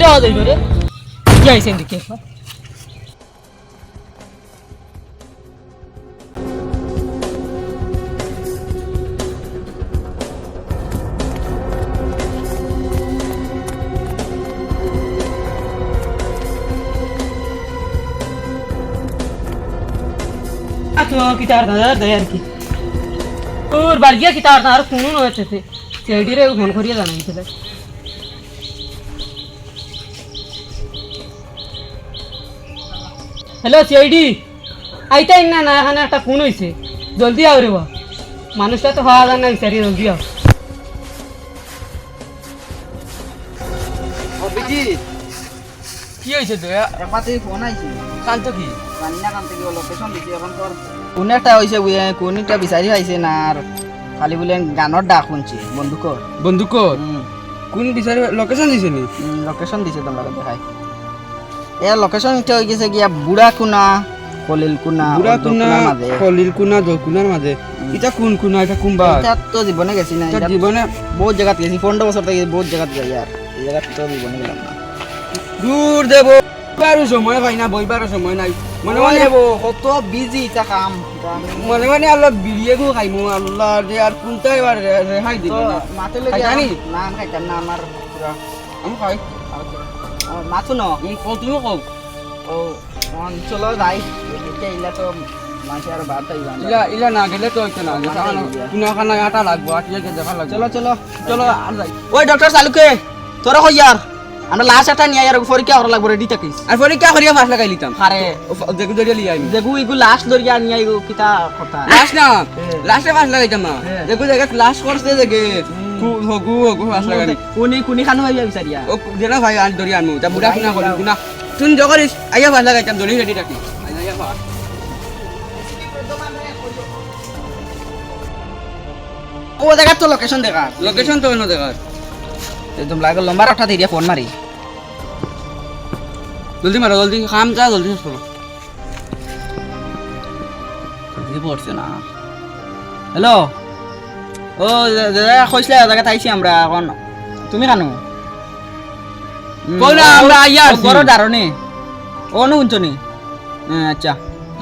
ধরে আওয়াজ হইব রে কি আইছেন দেখি একবার তো কিতার দাদা দেয় আর কি ওর বাড়িয়া কিতার আর কোনো নয় সেডি রে ফোন করিয়া হ্যালো সিআইডি আইতাই না না এখানে একটা ফোন হয়েছে জলদি আও রে বা মানুষটা তো হওয়া যায় না বিচারি জলদি আও। অভিজিৎ। কি হয়েছে দয়া একবার থেকে ফোন আইছি। শান্ত কি? জানি না থেকে লোকেশন দিছি এখন তোর কোন একটা হইছে বুঝে কোন একটা বিচারি পাইছে না আর খালি বলে গানের ডাক শুনছি বন্ধুকর বন্দুক কোন বিচারি লোকেশন দিছে নি? লোকেশন দিছে তোমরা দেখাই। এ লোকেশন এটা হয়ে গেছে গিয়া বুড়া কুনা কলিল কুনা বুড়া কোনা অর্ধকুনার মাঝে। এটা কোন কোনা? এটা কোনবা এটা তো জীবনে গেছি না এটা জীবনে বহুত জায়গাত গেছি পনেরো বছর থেকে বহুত জায়গাত যাই আর। এই জায়গাত তো জীবনে গেলাম না। দূর দেব বারো সময় পাই না বইবারও সময় নাই। মনে মনে মনে কত বিজি এটা কাম। মনে মনে আল্লাহ বিড়িয়ে গো খাইমু আল্লাহ যে আর কোনটা এবার রেহাই দিব না। মাতে লগে খাইতানি? না খাইতাম না আমার পুরা আমি খাই। মাথু ন? আমি কও তুমি কও। ও অঞ্চল যাই এতিয়া ইলা তো মাসে আর তাই জানো ইলা ইলা না গেলে তো হইতো না দেখা কোনা খানা আটা লাগবো আটিয়ে দেখা লাগবো। চলো চলো চলো আর যাই। ওই ডক্টর চালুকে তোরা কই ইয়ার আমরা লাস্ট একটা নিয়ে আর পরীক্ষা করা লাগবে রেডি থাকিস। আর পরীক্ষা করিয়া ফাঁস লাগাই লিতাম আরে দেখু ধরে লিয়ে আইমি দেখু ইগু লাস্ট ধরিয়া নিয়ে আইগু কিতা কথা। লাস্ট না। লাস্টে ফাঁস লাগাইতাম না। দেখু জায়গা ক্লাস করতে দেখে হগু হগু ফাঁস লাগানি কোনি কোনি খানো হইয়া বিচারিয়া ও ভাই আন ধরি আনু তা বুড়া কিনা করি তুই জগরিস আইয়া ফাঁস লাগাইতাম ধরি রেডি রাখি আইয়া ফাঁস ও জায়গা তো লোকেশন দেখা লোকেশন তো তোমরা আগে লম্বা রাখা দিয়ে ফোন মারি জলদি মারো জলদি। কাম যা জলদি শেষ করো পড়ছে না হ্যালো ও দাদা কইছিলে জায়গাত আইছি আমরা এখন তুমি কানো? কই না, আমরা আইয়া আছি। বড় দারণে ও নু হ্যাঁ আচ্ছা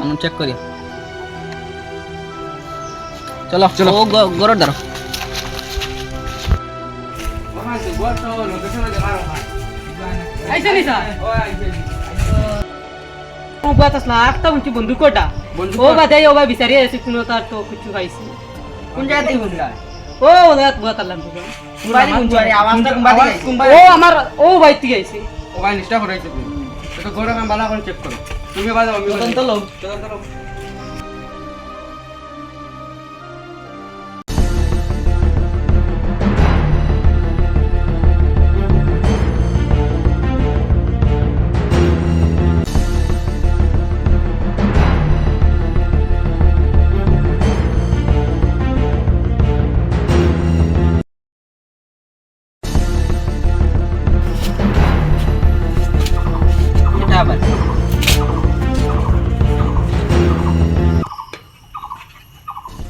আমি চেক করি চলো চলো। ও বাত আসলা বন্ধু কোটা ও বাদে ও বা বিচারি আছে কোনো তার তো কিছু খাইছে কোন জায়গা বললা ও দাদা বাত তালাম তো কুম্বারি কুম্বারি আওয়াজটা কুম্বারি ও আমার ও বাইতে গেছে। ওখানে নিষ্ঠা করাইছে তুমি এটা গোড়া আমি বালা করে চেক করো। তুমি বাজাও আমি তদন্ত লোক। তদন্ত লোক।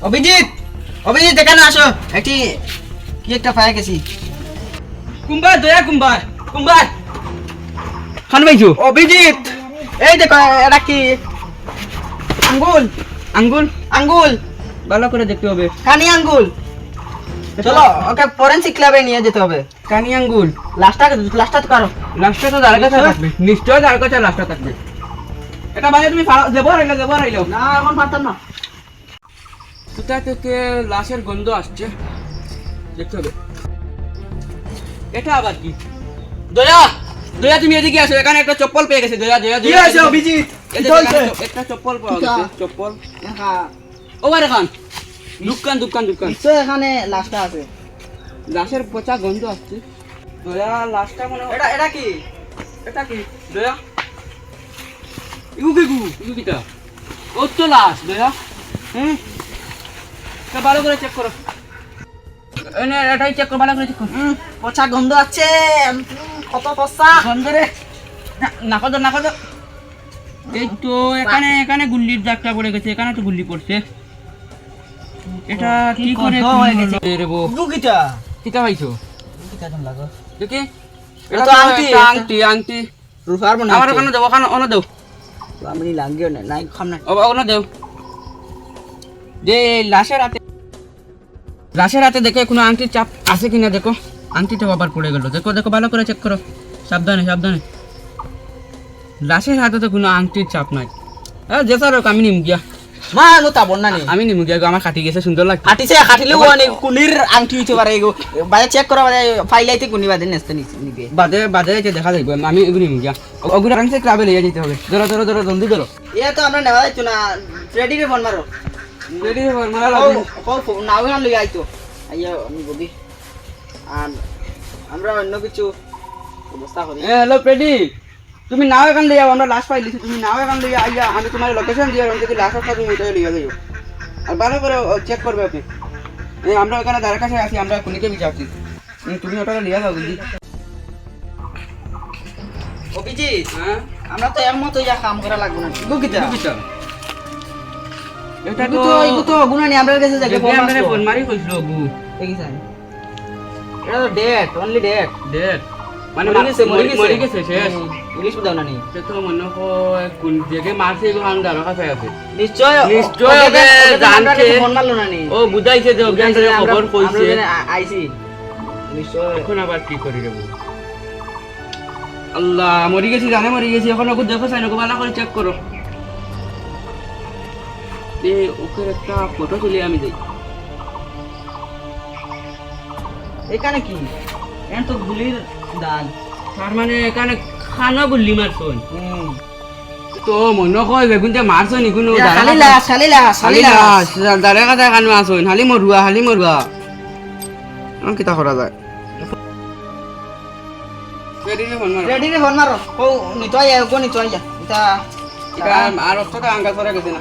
অভিজিৎ অভিজিৎ এখানে আসো। একটি কি একটা পায়ে গেছি। কুম্বার দয়া কুম্বার কুম্বার। খান পাইছো অভিজিৎ এই দেখো এটা কি? আঙ্গুল। আঙ্গুল? আঙ্গুল। ভালো করে দেখতে হবে। কানি আঙ্গুল। চলো ওকে ফরেন্সিক ল্যাবে নিয়ে যেতে হবে। কানি আঙ্গুল। লাস্টটা লাস্টটা তো কারও। লাস্টে তো যার থাকবে। নিশ্চয় যার কাছে লাস্টে থাকবে। এটা বাজে তুমি দেবো রাইলো দেবো রাইলো না এখন পারতাম না। কোথা থেকে লাশের গন্ধ আসছে? দেখতে হবে। এটা আবার কি? দয়া দয়া তুমি এদিকে আসো এখানে একটা চপ্পল পেয়ে গেছে। দয়া দয়া দয়া অভিজিৎ? এই যে একটা চপ্পল পাওয়া গেছে চপ্পল। ও বারে খান দোকান দোকান দোকান। নিশ্চয় এখানে লাশটা আছে। লাশের পচা গন্ধ আসছে। দয়া লাশটা মনে এটা এটা কি? এটা কি? দয়া। ইগু কি গু ইগু কিটা? ও তো লাশ দয়া। হুম এটা ভালো করে চেক করো। এটাই চেক করো ভালো করে চেক করো। পচা গন্ধ আছে। কত পচা। গন্ধ রে। নাকো দো নাকো দো। এই তো এখানে এখানে গুল্লির দাগটা পড়ে গেছে এখানে তো গুল্লি পড়ছে। এটা কি করে হয়ে গেছে। রে বো গুগিটা কিটা পাইছো? গুগিটা তুমি লাগো। দেখি এটা তো আংটি, আংটি আংটি। রূপার মনে আমার। ওখানে দেবো ওখানে ওখানে দেও আমি লাগিও না নাই খাম না। ওখানে দেও যে লাশের হাতে লাশের হাতে দেখো কোনো আংটির চাপ আছে কিনা দেখো। আংটিটা আবার পড়ে গেল। দেখো দেখো ভালো করে চেক করো। সাবধানে সাবধানে। লাশের হাতে তো কোনো আংটির চাপ নাই। হ্যাঁ যে স্যার আমি নিম গিয়া। মা নো তা বন্না নেই। আমি নিম গিয়া আমার কাটি গেছে সুন্দর লাগছে। কাটিছে কাটিলে অনেক কুনির আংটি হইতে পারে এগো বাজে চেক করা বাজে ফাইলাইতে কুনি বাজে নেস্তে নিবে বাদে বাদে যে দেখা যাইব আমি এগুলো নিম গিয়া। ওগুলো আংটি ক্লাবে লিয়ে যেতে হবে ধরো ধরো ধরো জলদি ধরো এ তো আমরা নেওয়া যাইতো না রেডি ফোন মারো রেডি হবার মারা লাগবে নাও গান লই আইতো আইয়া আমি বলি আর আমরা অন্য কিছু ব্যবস্থা করি হ্যালো প্রেডি তুমি নাও এখান লইয়া আমরা লাশ পাইলিছি তুমি নাও এখান লইয়া আইয়া আমি তোমার লোকেশন দিয়ে যদি লাশ আসা তুমি ওইটাই লইয়া যাইও আর ভালো করে চেক করবে আপনি আমরা ওখানে দ্বারের কাছে আছি আমরা কুনিকে বিচারছি তুমি ওটা লিয়া যাও জলদি অভিজিৎ হ্যাঁ আমরা তো একমত হইয়া কাম করা লাগবে না বিচার এটা তো তো তো গুনা নি আমরা কাছে যাকে যদি আমরা ফোন মারি কইছিল গু। দেখিছেন এটা তো ডেট অনলি ডেট ডেট মানে মরে গেছে মরে গেছে। শেষ। ইংলিশ বুঝাও না নি? সে তো মনে হয় কোন জায়গায় মারছে এগুলো আমি কাছে আছে। নিশ্চয় নিশ্চয় ওকে ওকে ওকে তো আমরা জানছে। ফোন মারলো না নি। ও বুঝাইছে যে অজ্ঞান খবর কইছে। আমরা ওখানে আ- আইছি। নিশ্চয়। এখন আবার কি করি রে আল্লাহ মরি গেছি জানে মরি গেছি এখন ওকে দেখো সাইন ওকে ভালো করে চেক করো। এ ওকে একটা ফটো তুলে আমি দেই। এখানে কি? এখানে তো গুলির দাগ। তার মানে এখানে খানা বললি মারছন। তো মনে কয় বেগুনতে মারছন নি কোনো লাশ হালি লাশ দাঁড়ে কথা কানু আসুন হালি মরুয়া হালি মরুয়া আমি কিতা করা যায়। রেডি রে ফোন মারো ও নিতয় আয় গো নিতয় যা। এটা আর অতটা আঙ্গা করে গেছে না।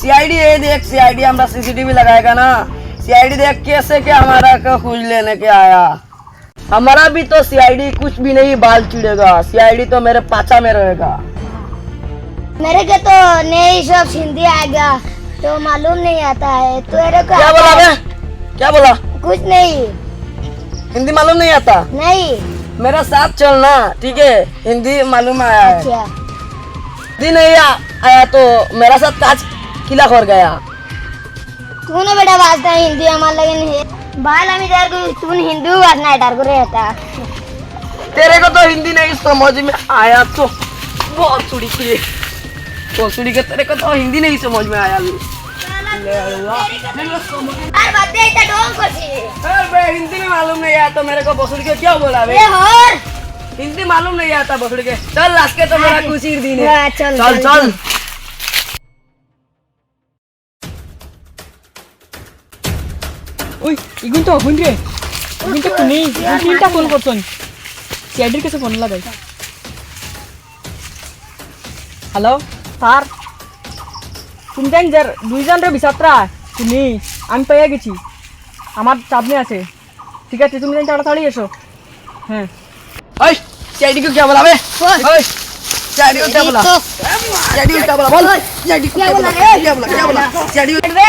सीआईडी ये देख सीआईडी हमरा सीसीटीवी लगाएगा ना। सीआईडी देख कैसे क्या हमारा का खोज लेने के आया। हमारा भी तो सीआईडी कुछ भी नहीं बाल चिड़ेगा। सीआईडी तो मेरे पाचा में रहेगा। मेरे के तो नई सब हिंदी आ गया तो मालूम नहीं आता है। तेरे को क्या बोला बे क्या बोला? कुछ नहीं। हिंदी मालूम नहीं आता? नहीं। मेरा साथ चलना ठीक है? हिंदी मालूम आया अच्छा। हिंदी नहीं आ- आया तो मेरा साथ काज किला कर गया। तूने बेटा वास्ता हिंदी हमारे लगन है। बाल हम इधर को तूने हिंदी वासना इधर को रहता। तेरे को तो हिंदी नहीं समझ में आया तो। बहुत सुड़ी के बहुत सुड़ी के तेरे को तो हिंदी नहीं समझ में आया हिंदी में मालूम नहीं आया तो मेरे को बसुड़ के क्या बोला बे? हिंदी मालूम नहीं आता बसुड़ के। चल लाश के तो मेरा कुछ दिन है। हाँ, चल चल। चल। ওই ইগুন তো হুন রে। ইগুন তো কোনি তিনটা ফোন করছন সিআইডির কাছে ফোন লাগাই। হ্যালো স্যার শুনছেন যে দুইজন রে বিসাত্রা তুমি আমি পেয়ে গেছি। আমার সামনে আছে। ঠিক আছে তুমি তাড়াতাড়ি এসো। হ্যাঁ। ওই সিআইডিকে কে বলাবে ওই। সিআইডিকে কে বলা। সিআইডিকে কে বলা বল। সিআইডিকে কে বলা কে বলা। সিআইডিকে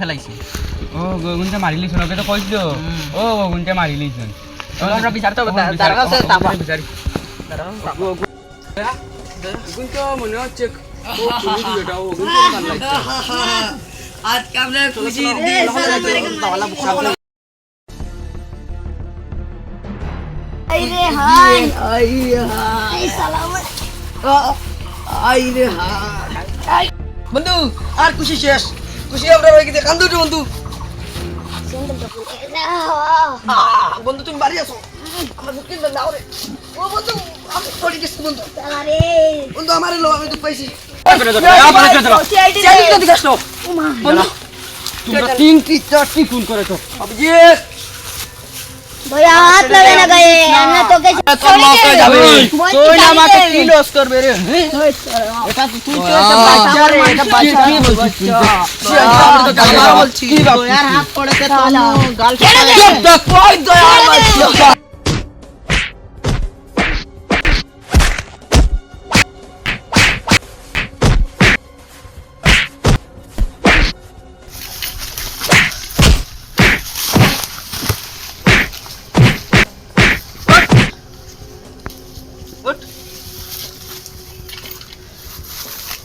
ফেলাইছে ও গগুনটা মারি লিছন ওকে তো কইছ ও গগুনটা মারি লিছন বিচার তো তাপা মনে হচ্ছে ও ও লাইছে খুশি আইরে হাই হাই সালাম আইরে হাই বন্ধু আর খুশি শেষ খুশি আমরা হয়ে গেছে। কান্দু রে বন্ধু। বন্ধু তুমি বাড়ি আসো। আমার বুকিং দাও রে। ও বন্ধু আমি পড়ে গেছি বন্ধু। বন্ধু আমার লো আমি তো পাইছি। তো। তোমরা তিনটি চারটি খুন করেছ। অভিজিৎ! ভয়া হাত লাগে না গায়ে। না তোকে তোর মাকে যাবে। তুই না আমাকে কি লস করবে রে? এটা তুই তো বাচ্চা রে। এটা বাচ্চা। কি বলছিস তুই? আমি তো গাল বলছিস? তুই আর হাত পড়ে তো গাল কেন দেখ তুই দয়া বাচ্চা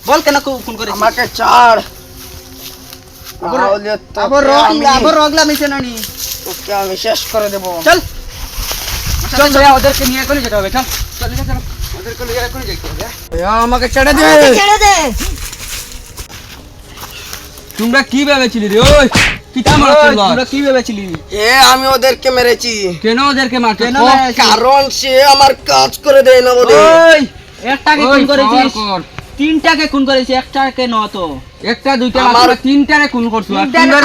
বল কেন ফোন করে আমাকে ছাড়। আবার রগ আমি- আবার রগলা মিশে নানি তোকে আমি শেষ করে দেবো। চল। চল ভাইয়া ওদেরকে নিয়ে এখনই যেতে হবে চল। চল চল, চল। ওদেরকে নিয়ে এখনই যেতে হবে আমাকে ছেড়ে দে। ছেড়ে দে। তোমরা কি ভেবেছিলি রে? ওই কি ভেবেছিলি? এ আমি ওদেরকে মেরেছি। কেন ওদেরকে মারছো কেন কারণ সে আমার কাজ করে দেয় না একটাকে করেছিস? কর। তিনটাকে খুন করেছিস একটাকে ন তো। একটা দুইটা আমার- তিনটারে খুন করছ।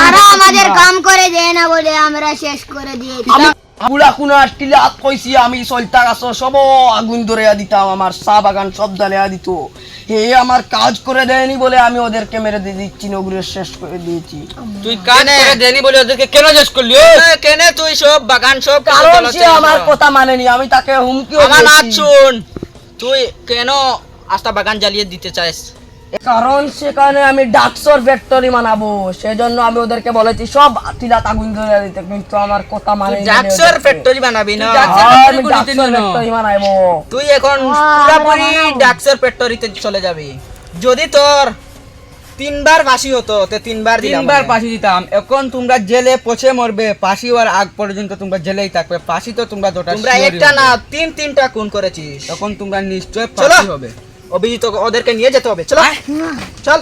আরও আমাদের কাম করে দেয় না বলে আমরা শেষ করে দিয়েছি আমি বুড়া কুনা হাত কইছি আমি চলতা গাছ সব আগুন ধরে দিতাম আমার চা বাগান সব জ্বালিয়া দিত। হে আমার কাজ করে দেয়নি বলে আমি ওদেরকে মেরে দিয়ে দিচ্ছি নগরে শেষ করে দিয়েছি। তুই কাজ করে দেনি বলে ওদেরকে কেন শেষ করলি? কেনে তুই সব বাগান সব কারণ সে আমার কথা মানেনি আমি তাকে হুমকি আমার নাচ শুন। তুই কেন আস্তা বাগান জ্বালিয়ে দিতে চাস কারণ সেখানে আমি ডাকসর ফ্যাক্টরি বানাবো সেজন্য আমি ওদেরকে বলেছি সব টিলাত আগুন ধরে দিতে কিন্তু আমার কথা মানে ডাকসর ফ্যাক্টরি বানাবি না? আমি ডাকসর ফ্যাক্টরি বানাইবো তুই এখন পুরাপুরি ডাকসের ফ্যাক্টরিতে চলে যাবি। যদি তোর তিনবার ফাঁসি হতো তে তিনবার দিলাম তিনবার। ফাঁসি দিতাম। এখন তোমরা জেলে পচে মরবে ফাঁসি হওয়ার আগ পর্যন্ত তোমরা জেলেই থাকবে। ফাঁসি তো তোমরা দুটা তোমরা একটা না তিন তিনটা খুন করেছিস। তখন তোমরা নিশ্চয় ফাঁসি হবে। অভিজিৎ ওদেরকে নিয়ে যেতে হবে চলো চল